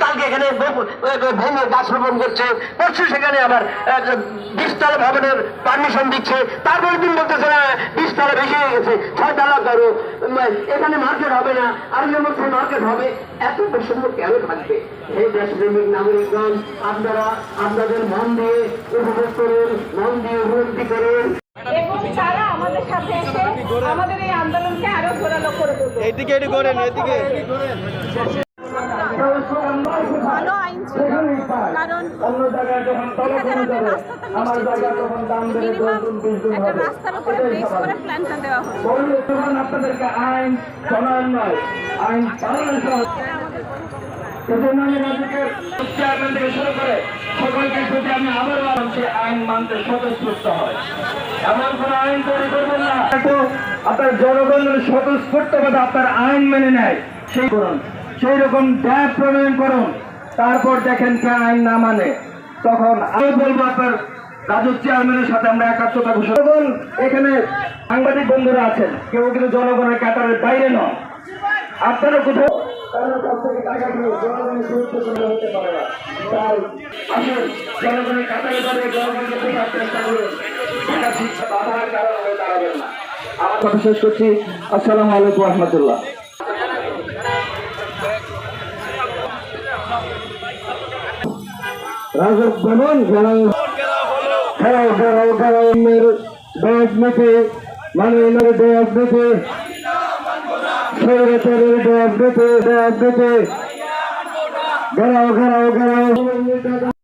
কালকে এখানে ভেঙে গাছ রোপণ করছে। পরশু সেখানে আবার বিশতলা ভবনের পারমিশন দিচ্ছে। তারপরে দিন বলতেছে না বিশতলা বেশি হয়ে গেছে ছয়তলা করো। এখানে মার্কেট হবে না। আর মধ্যে মার্কেট হবে এত বৈষম্য কেন থাকবে? এই দেশপ্রেমিক নাগরিকগণ আপনারা আপনাদের মন দিয়ে উপভোগ করুন মন দিয়ে উপলব্ধি করুন। এবং তারা আমাদের সাথে এসে আমাদের এই আন্দোলনকে আরও জোরালো করে তুলবে। এদিকে। কারণ একটা রাস্তার উপরে বেস করে প্ল্যানটা দেওয়া হয় আপনাদেরকে আইন প্রণয়ন নয় আইন পালন সহ সেজন্য আমি রাজ্যের চেয়ারম্যান থেকে শুরু করে সকলকে প্রতি আমি আবার বলছি আইন মানতে স্বতঃস্ফূর্ত হয় এমন কোন আইন তৈরি করবেন না। তো আপনার জনগণের স্বতঃস্ফূর্তভাবে আপনার আইন মেনে নেয়। সেই করুন সেই রকম ড্যাব প্রণয়ন করুন। তারপর দেখেন কে আইন না মানে তখন আমি বলব আপনার রাজস্ব চেয়ারম্যানের সাথে আমরা একাত্মতা ঘোষণা করুন এখানে সাংবাদিক বন্ধুরা আছেন, কেউ কিন্তু জনগণের কাতারের বাইরে নয়। আপনারা কোথাও আমার কথা শেষ করছি। আসসালামু আলাইকুম রহমতুল্লাহ। রাজক বলুন খেলাও ঘেরাও মেরে রাজনীতি মানে মেরে রাজনীতি স্বৈরাচারের রাজনীতি রাজনীতি ঘেরাও ঘেরাও ঘেরাও